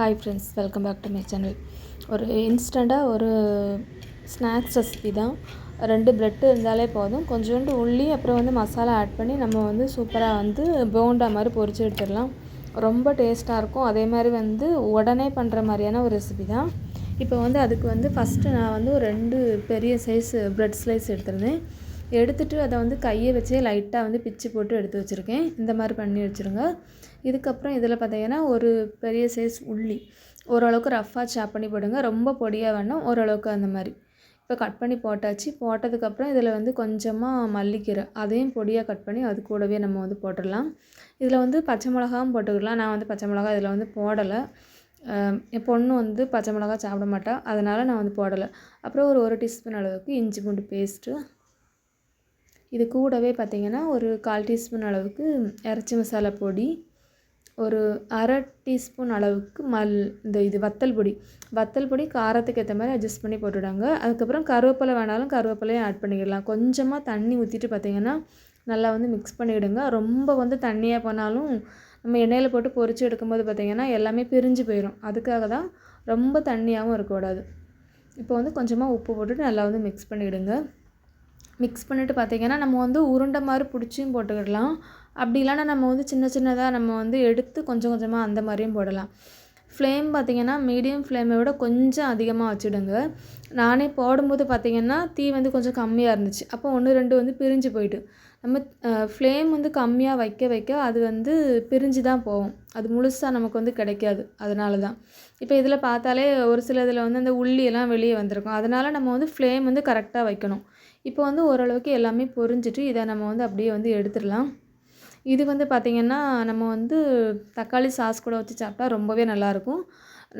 Hi friends welcome back to my channel ஒரு இன்ஸ்டண்ட்டாக ஒரு ஸ்நாக்ஸ் ரெசிபி தான். ரெண்டு ப்ரெட்டு இருந்தாலே போதும். கொஞ்சோண்டு உள்ளி அப்புறம் வந்து மசாலா ஆட் பண்ணி நம்ம வந்து சூப்பராக வந்து போண்டா மாதிரி பொரிச்சு எடுத்துடலாம். ரொம்ப டேஸ்ட்டாக இருக்கும். அதே மாதிரி வந்து உடனே பண்ணுற மாதிரியான ஒரு ரெசிபி தான். இப்போ வந்து அதுக்கு வந்து ஃபஸ்ட்டு நான் வந்து ஒரு ரெண்டு பெரிய சைஸ் ப்ரெட் ஸ்லைஸ் எடுத்துருந்தேன். எடுத்துகிட்டு அதை வந்து கையை வச்சே லைட்டாக வந்து பிச்சு போட்டு எடுத்து வச்சுருக்கேன். இந்த மாதிரி பண்ணி வச்சுருங்க. இதுக்கப்புறம் இதில் பார்த்தீங்கன்னா ஒரு பெரிய சைஸ் உள்ளி. ஓரளவுக்கு ரஃப்பாக சாப் பண்ணி போடுங்க. ரொம்ப பொடியாக வேணாம். ஓரளவுக்கு அந்த மாதிரி. இப்போ கட் பண்ணி போட்டாச்சு. போட்டதுக்கப்புறம் இதில் வந்து கொஞ்சமாக மல்லிக்கீரை அதையும் பொடியாக கட் பண்ணி அது கூடவே நம்ம வந்து போட்டுடலாம். இதில் வந்து பச்சை மிளகாவும் போட்டுக்கலாம். நான் வந்து பச்சை மிளகா இதில் வந்து போடலை. என் பொண்ணு வந்து பச்சை மிளகா சாப்பிட மாட்டா. அதனால் நான் வந்து போடலை. அப்புறம் ஒரு ஒரு டீஸ்பூன் அளவுக்கு இஞ்சி பூண்டு பேஸ்ட்டு இது கூடவே பார்த்திங்கன்னா ஒரு கால் டீஸ்பூன் அளவுக்கு இறச்சி மசாலா பொடி ஒரு அரை டீஸ்பூன் அளவுக்கு மல் இந்த இது வத்தல் பொடி. வத்தல் பொடி காரத்துக்கு ஏற்ற மாதிரி அட்ஜஸ்ட் பண்ணி போட்டுவிடாங்க. அதுக்கப்புறம் கருவேப்பிலை வேணாலும் கருவேப்பிலையும் ஆட் பண்ணிக்கிடலாம் கொஞ்சமாக தண்ணி ஊற்றிட்டு பார்த்திங்கன்னா நல்லா வந்து மிக்ஸ் பண்ணிவிடுங்க. ரொம்ப வந்து தண்ணியாக போனாலும் நம்ம எண்ணெயில் போட்டு பொரித்து எடுக்கும்போது பார்த்திங்கன்னா எல்லாமே பிரிஞ்சு போயிடும் அதுக்காக தான் ரொம்ப தண்ணியாகவும் இருக்கக்கூடாது. இப்போ வந்து கொஞ்சமாக உப்பு போட்டுட்டு நல்லா வந்து மிக்ஸ் பண்ணிவிடுங்க. மிக்ஸ் பண்ணிவிட்டு பார்த்திங்கன்னா நம்ம வந்து உருண்டை மாதிரி பிடிச்சியும் போட்டுக்கிடலாம். அப்படி இல்லைனா நம்ம வந்து சின்ன சின்னதாக நம்ம வந்து எடுத்து கொஞ்சம் கொஞ்சமாக அந்த மாதிரியும் போடலாம். ஃப்ளேம் பார்த்திங்கன்னா மீடியம் ஃப்ளேமை விட கொஞ்சம் அதிகமாக வச்சுடுங்க. நானே போடும்போது பார்த்திங்கன்னா தீ வந்து கொஞ்சம் கம்மியாக இருந்துச்சு. அப்போ ஒன்று ரெண்டு வந்து பிரிஞ்சு போயிட்டு நம்ம ஃப்ளேம் வந்து கம்மியாக வைக்க வைக்க அது வந்து பிரிஞ்சு தான் போகும். அது முழுசாக நமக்கு வந்து கிடைக்காது. அதனால தான் இப்போ இதில் பார்த்தாலே ஒரு சில இதில் வந்து அந்த உள்ளியெல்லாம் வெளியே வந்திருக்கும். அதனால் நம்ம வந்து ஃப்ளேம் வந்து கரெக்டாக வைக்கணும். இப்போ வந்து ஓரளவுக்கு எல்லாமே பொரிஞ்சிட்டு இதை நம்ம வந்து அப்படியே வந்து எடுத்துடலாம். இது வந்து பார்த்திங்கன்னா நம்ம வந்து தக்காளி சாஸ் கூட வச்சு சாப்பிட்டா ரொம்பவே நல்லாயிருக்கும்.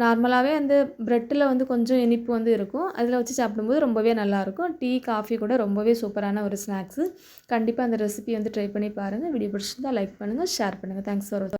நார்மலாகவே அந்த ப்ரெட்டில் வந்து கொஞ்சம் இனிப்பு வந்து இருக்கும். அதில் வச்சு சாப்பிடும்போது ரொம்பவே நல்லாயிருக்கும். டீ காஃபி கூட ரொம்பவே சூப்பரான ஒரு ஸ்நாக்ஸு. கண்டிப்பாக அந்த ரெசிபி வந்து ட்ரை பண்ணி பாருங்கள் வீடியோ பிடிச்சிருந்தால் லைக் பண்ணுங்கள் ஷேர் பண்ணுங்கள் தேங்க்ஸ் ஃபார்